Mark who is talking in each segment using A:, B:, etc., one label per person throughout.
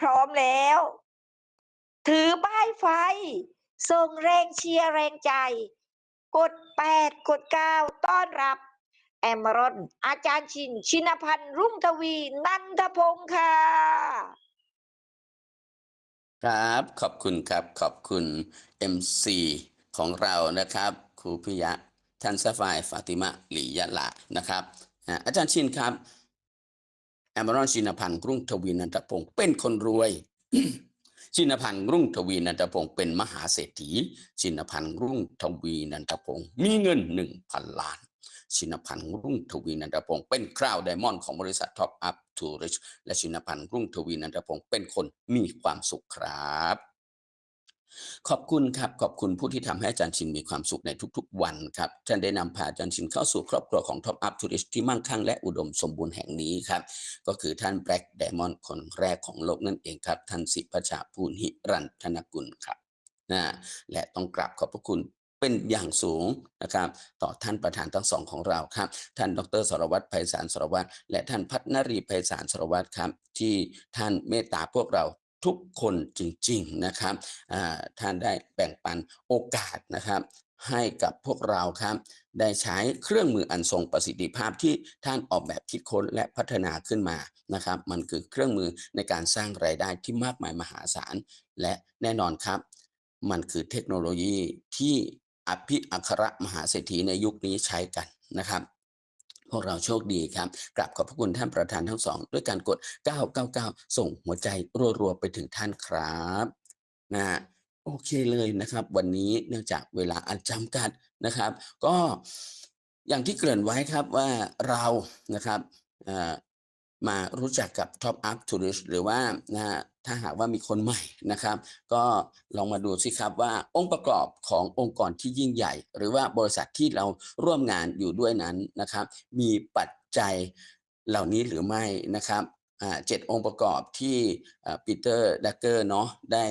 A: พร้อมแล้ว ถือป้ายไฟ ส่งแรงเชียร์แรงใจ กดแปดกดเก้าต้อนรับ แอมรอนอาจารย์ชิน ชินพันธ์รุ่งทวี นันทพงศ์ค่ะ
B: ครับ ขอบคุณครับ ขอบคุณ MC ของเรานะครับ ครูพิยะ ท่านซาฟายฟาติมะหลียะละนะครับ อาจารย์ชินครับ แอมรอนชินพันธ์รุ่งทวีนันทพงศ์เป็นคนรวย ชินพันธ์รุ่งทวีนันทพงศ์เป็นมหาเศรษฐี ชินพันธ์รุ่งทวีนันทพงศ์มีเงินหนึ่งพันล้าน ชินพันธ์รุ่งทวีนันทพงศ์เป็นคราวไดมอนด์ของบริษัทท็อปอัพทูริชและชินพันธ์รุ่งทวีนันทพงศ์เป็นคนมีความสุขครับ ขอบคุณครับขอบคุณผู้ที่ทำให้อาจารย์ชินมีความสุขในทุกๆ วันครับท่านได้นำพาอาจารย์ชินเข้าสู่ครอบครัวของ Top Up Tourist ที่มั่งคั่งและอุดมสมบูรณ์แห่งนี้ครับก็คือท่านแบล็กไดมอนคนแรกของโลกนั่นเองครับ ท่านสิพชาภูลหิรันธนกุลครับนะและต้องกราบขอบพระคุณเป็นอย่างสูงนะครับต่อท่านประธานทั้งสองของเราครับ ท่านดรสรวัตรไพศาลสรวัตรและท่านพัฒนรีไพศาลสรวัตรครับ ที่ท่านเมตตาพวกเรา ทุกคนจริงๆนะครับท่านได้แบ่งปันโอกาสนะครับให้กับพวกเราครับ ได้ใช้เครื่องมืออันทรงประสิทธิภาพที่ท่านออกแบบคิดค้นและพัฒนาขึ้นมานะครับ มันคือเครื่องมือในการสร้างรายได้ที่มากมายมหาศาล และแน่นอนครับ มันคือเทคโนโลยีที่อภิอัครมหาเศรษฐีในยุคนี้ใช้กันนะครับ พวกเราโชคดีครับกลับขอบพระคุณท่านประธานทั้งสอง ด้วยการกด 999 ส่งหัวใจรัวๆไปถึงท่านครับนะฮะโอเคเลยนะครับ วันนี้เนื่องจากเวลาอันจำกัดนะครับ ก็อย่างที่เกริ่นไว้ครับว่าเรานะครับ มารู้จักกับ Top Up Tourist หรือว่านะฮะถ้าหากว่ามีคนใหม่นะครับ ก็ลองมาดูสิครับว่าองค์ประกอบขององค์กรที่ยิ่งใหญ่ หรือว่าบริษัทที่เราร่วมงานอยู่ด้วยนั้นนะครับ มีปัจจัยเหล่านี้หรือไม่นะครับเจ็ดองค์ประกอบที่ปีเตอร์ดักเกอร์เนาะได้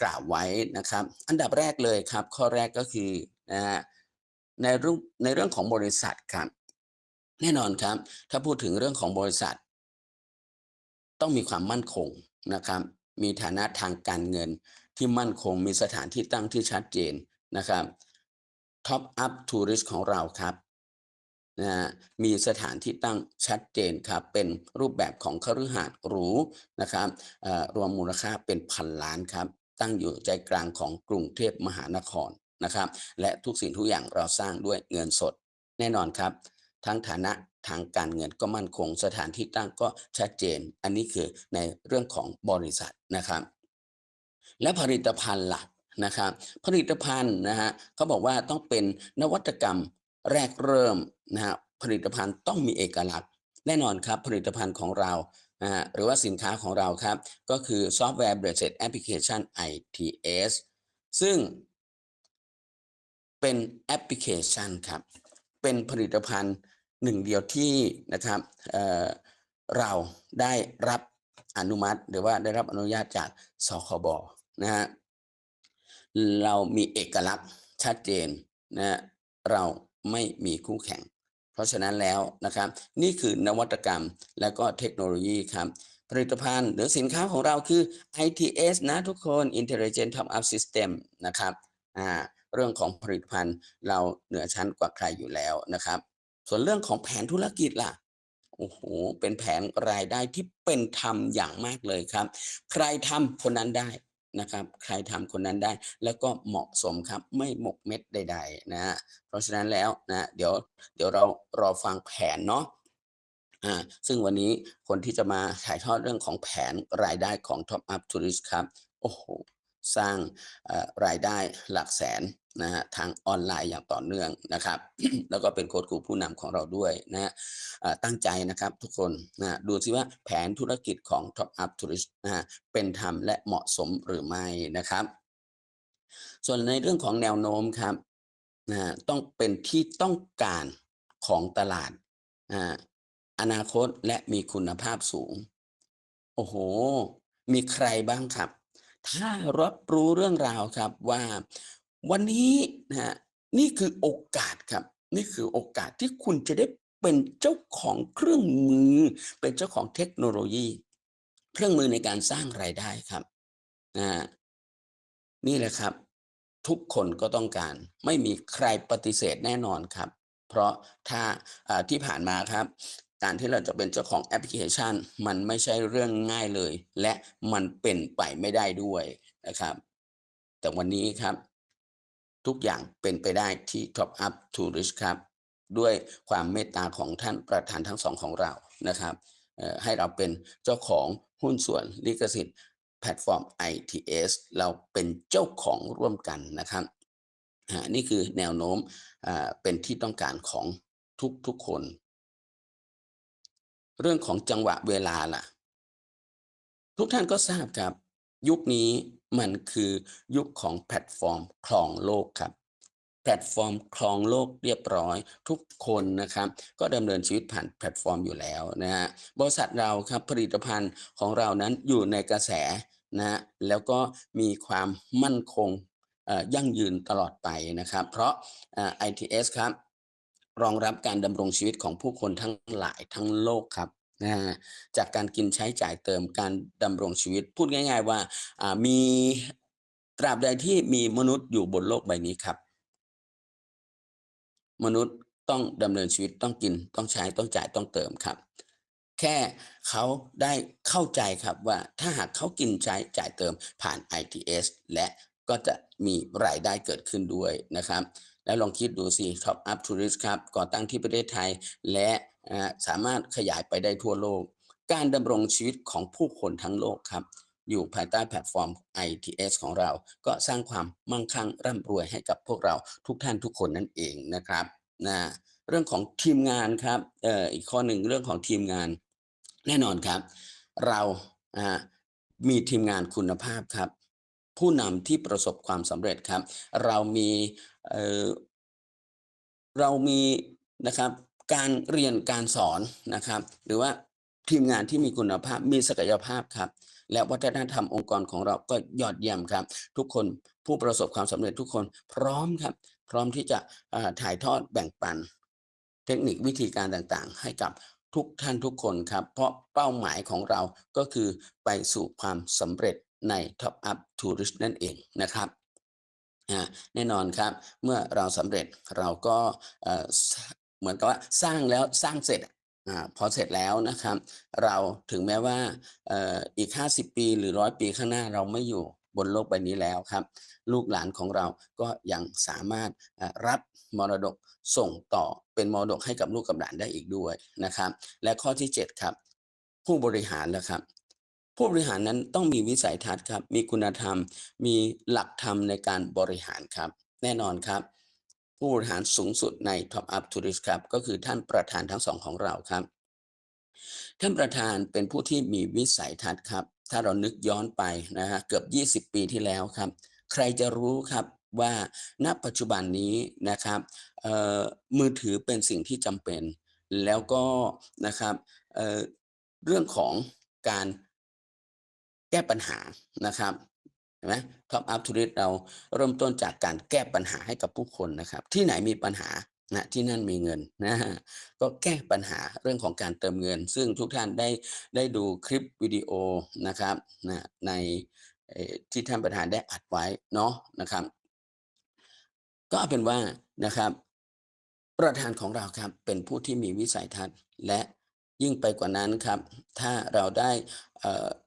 B: กล่าวไว้นะครับ อันดับแรกเลยครับ ข้อแรกก็คือนะฮะในเรื่องในเรื่องของบริษัทครับ แน่นอนครับ ถ้าพูดถึงเรื่องของบริษัท ต้องมีความมั่นคงนะครับ มีฐานะทางการเงินที่มั่นคงมีสถานที่ตั้งที่ชัดเจนนะครับ Top Up Tourist ของเราครับนะฮะมีสถานที่ตั้งชัดเจนครับ เป็นรูปแบบของคฤหาสน์หรูนะครับเอ่อรวมมูลค่าเป็นพันล้านครับ ตั้งอยู่ใจกลางของกรุงเทพมหานครนะครับ และทุกสิ่งทุกอย่างเราสร้างด้วยเงินสด แน่นอนครับ ทั้งฐานะทางการเงินก็มั่นคง สถานที่ตั้งก็ชัดเจน อันนี้คือในเรื่องของบริษัทนะครับ และผลิตภัณฑ์หลักนะครับ ผลิตภัณฑ์นะฮะเขาบอกว่าต้องเป็นนวัตกรรมแรกเริ่มนะฮะผลิตภัณฑ์ต้องมีเอกลักษณ์ แน่นอนครับผลิตภัณฑ์ของเรานะฮะหรือว่าสินค้าของเราครับ ก็คือซอฟต์แวร์ Blended Application ITS ซึ่งเป็นแอปพลิเคชันครับ เป็นผลิตภัณฑ์ หนึ่งเดียวที่นะครับเเราได้รับอนุมัติ หรือว่าได้รับอนุญาตจากสคบนะฮะเรามีเอกลักษณ์ชัดเจนนะฮะเราไม่มีคู่แข่ง เพราะฉะนั้นแล้วนะครับ นี่คือนวัตกรรมและก็เทคโนโลยีครับผลิตภัณฑ์หรือสินค้าของเราคือ ITS นะทุกคน Intelligent Top Up System นะครับอ่าเรื่องของผลิตภัณฑ์เราเหนือชั้นกว่าใครอยู่แล้วนะครับ ส่วนเรื่องของแผนธุรกิจล่ะโอ้โห เป็นแผนรายได้ที่เป็นธรรมอย่างมากเลยครับ ใครทำคนนั้นได้นะครับ ใครทำคนนั้นได้ แล้วก็เหมาะสมครับ ไม่หมกเม็ดใด ๆนะฮะเพราะฉะนั้นแล้วนะ เดี๋ยว เดี๋ยวเรารอฟังแผนเนาะอ่า ซึ่งวันนี้คนที่จะมาถ่ายทอดเรื่องของแผนรายได้ของ Top Up Tourist ครับ โอ้โห สร้างรายได้หลักแสนนะฮะทางออนไลน์อย่างต่อเนื่องนะครับ แล้วก็เป็นโค้ชครูผู้นำของเราด้วยนะฮะตั้งใจนะครับทุกคนนะดูซิว่าแผนธุรกิจของ Top Up Tourist นะฮะเป็นธรรมและเหมาะสมหรือไม่นะครับ ส่วนในเรื่องของแนวโน้มครับนะฮะต้องเป็นที่ต้องการของตลาดอ่าอนาคตและมีคุณภาพสูง โอ้โห มีใครบ้างครับ ถ้ารับรู้เรื่องราวครับว่าวันนี้นะฮะนี่คือโอกาสครับ นี่คือโอกาสที่คุณจะได้เป็นเจ้าของเครื่องมือ เป็นเจ้าของเทคโนโลยี เครื่องมือในการสร้างรายได้ครับนะนี่แหละครับ ทุกคนก็ต้องการ ไม่มีใครปฏิเสธแน่นอนครับ เพราะถ้าอ่าที่ผ่านมาครับ การที่เราจะเป็นเจ้าของแอปพลิเคชัน มันไม่ใช่เรื่องง่ายเลย และมันเป็นไปไม่ได้ด้วยนะครับ แต่วันนี้ครับ ทุกอย่างเป็นไปได้ที่ Top Up to Rich ครับ ด้วยความเมตตาของท่านประธานทั้งสองของเรานะครับให้เราเป็นเจ้าของหุ้นส่วนลิขสิทธิ์แพลตฟอร์ม ITS เราเป็นเจ้าของร่วมกันนะครับนี่คือแนวโน้มเป็นที่ต้องการของทุกๆคน เรื่องของจังหวะเวลาล่ะ ทุกท่านก็ทราบครับ ยุคนี้มันคือยุคของแพลตฟอร์มครองโลกครับ แพลตฟอร์มครองโลกเรียบร้อย ทุกคนนะครับ ก็ดำเนินชีวิตผ่านแพลตฟอร์มอยู่แล้วนะฮะบริษัทเราครับผลิตภัณฑ์ของเรานั้นอยู่ในกระแสนะฮะแล้วก็มีความมั่นคงยั่งยืนตลอดไปนะครับ เพราะเอ่อ ITS ครับ รองรับการดำรงชีวิตของผู้คนทั้งหลายทั้งโลกครับนะฮะจากการกินใช้จ่ายเติมการดำรงชีวิต พูดง่าย ๆว่าอ่ามีตราบใดที่มีมนุษย์อยู่บนโลกใบนี้ครับ มนุษย์ต้องดำเนินชีวิตต้องกินต้องใช้ต้องจ่ายต้องเติมครับ แค่เขาได้เข้าใจครับว่าถ้าหากเขากินใช้จ่ายเติมผ่าน ITS และก็จะมีรายได้เกิดขึ้นด้วยนะครับ แล้วลองคิดดูสิ Top Up Tourist ครับ ก่อตั้งที่ประเทศไทย และสามารถขยายไปได้ทั่วโลก การดำรงชีวิตของผู้คนทั้งโลกครับ อยู่ภายใต้แพลตฟอร์ม ITS ของเรา ก็สร้างความมั่งคั่งร่ำรวยให้กับพวกเราทุกท่านทุกคนนั่นเองนะครับนะเรื่องของทีมงานครับเอ่ออีกข้อหนึ่งเรื่องของทีมงาน แน่นอนครับ เราอ่ามีทีมงานคุณภาพครับ ผู้นำที่ประสบความสำเร็จครับ เรามีเเรามีนะครับการเรียนการสอนนะครับ หรือว่าทีมงานที่มีคุณภาพมีศักยภาพครับ และวัฒนธรรมองค์กรของเราก็ยอดเยี่ยมครับ ทุกคนผู้ประสบความสำเร็จทุกคนพร้อมครับ พร้อมที่จะถ่ายทอดแบ่งปัน เทคนิควิธีการต่างๆ ให้กับทุกท่านทุกคนครับ เพราะเป้าหมายของเราก็คือไปสู่ความสำเร็จ ใน Top Up Tourist นั่นเองนะครับแน่นอนครับ เมื่อเราสำเร็จเราก็เหมือนกับว่าสร้างแล้วสร้างเสร็จอพอเสร็จแล้วนะครับ เราถึงแม้ว่าอีก 50 ปีหรือร้อยปีข้างหน้าเราไม่อยู่บนโลกใบนี้แล้วครับ ลูกหลานของเราก็ยังสามารถรับมรดกส่งต่อเป็นมรดกให้กับลูกกับหลานได้อีกด้วยนะครับ และข้อที่ 7 ครับ ผู้บริหารนะครับ ผู้บริหารนั้นต้องมีวิสัยทัศน์ครับ มีคุณธรรม มีหลักธรรมในการบริหารครับ แน่นอนครับ ผู้บริหารสูงสุดใน Top Up Tourist ครับ ก็คือท่านประธานทั้งสองของเราครับ ท่านประธานเป็นผู้ที่มีวิสัยทัศน์ครับ ถ้าเรานึกย้อนไปนะฮะเกือบ 20 ปีที่แล้วครับ ใครจะรู้ครับว่าณปัจจุบันนี้นะครับมือถือเป็นสิ่งที่จำเป็น แล้วก็นะครับเเรื่องของการ แก้ปัญหานะครับเห็นไหมท็อปอัพทูริสเราเริ่มต้นจากการแก้ปัญหาให้กับผู้คนนะครับ ที่ไหนมีปัญหานะที่นั่นมีเงินนะก็แก้ปัญหาเรื่องของการเติมเงิน ซึ่งทุกท่านได้ได้ดูคลิปวิดีโอนะครับนะในที่ท่านประธานได้อัดไว้เนาะนะครับ ก็เป็นว่านะครับ ประธานของเราครับเป็นผู้ที่มีวิสัยทัศน์ และ ยิ่งไปกว่านั้นครับ ถ้าเราได้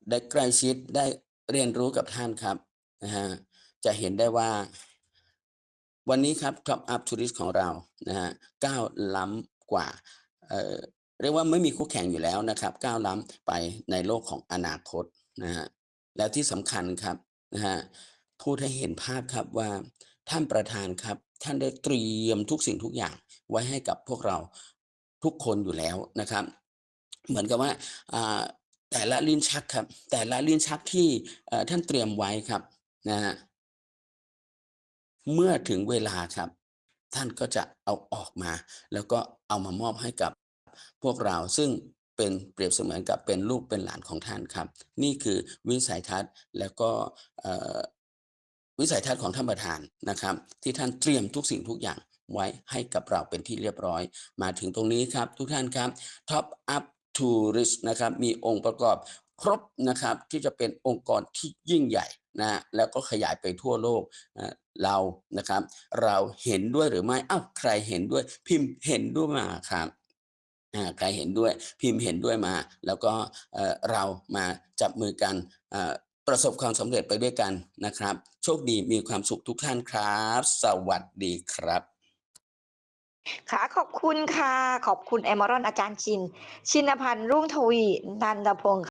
B: ได้ใกล้ชิดได้เรียนรู้กับท่านครับนะฮะจะเห็นได้ว่า วันนี้ครับ Top Up Tourist ของเรานะฮะก้าวล้ำกว่าเอ่อเรียกว่าไม่มีคู่แข่งอยู่แล้วนะครับ ก้าวล้ำไปในโลกของอนาคตนะฮะแล้วที่สำคัญครับนะฮะพูดให้เห็นภาพครับว่าท่านประธานครับ ท่านได้เตรียมทุกสิ่งทุกอย่างไว้ให้กับพวกเราทุกคนอยู่แล้วนะครับ เหมือนกับว่าแต่ละลิ้นชักครับ แต่ละลิ้นชักที่ท่านเตรียมไว้ครับนะฮะเมื่อถึงเวลาครับ ท่านก็จะเอาออกมา แล้วก็เอามามอบให้กับพวกเราซึ่งเป็นเปรียบเสมือนกับเป็นลูกเป็นหลานของท่านครับ นี่คือวิสัยทัศน์แล้วก็วิสัยทัศน์ของท่านประธานนะครับ ที่ท่านเตรียมทุกสิ่งทุกอย่างไว้ให้กับเราเป็นที่เรียบร้อย มาถึงตรงนี้ครับ ทุกท่านครับท็อปอัพ Top Up Tourist นะครับมีองค์ประกอบครบนะครับที่จะเป็นองค์กรที่ยิ่งใหญ่นะแล้วก็ขยายไปทั่วโลกนะเรานะครับ เราเห็นด้วยหรือไม่อ้าวใครเห็นด้วยพิมพ์เห็นด้วยมาครับอ่าใครเห็นด้วยพิมพ์เห็นด้วยมา แล้วก็เรามาจับมือกันประสบความสำเร็จไปด้วยกันนะครับ โชคดีมีความสุขทุกท่านครับ สวัสดีครับ
A: ค่ะขอบคุณค่ะ ขอบคุณ แอมอรอนอาจารย์ชิน ชินพันธ์รุ่งทวีนันทพงศ์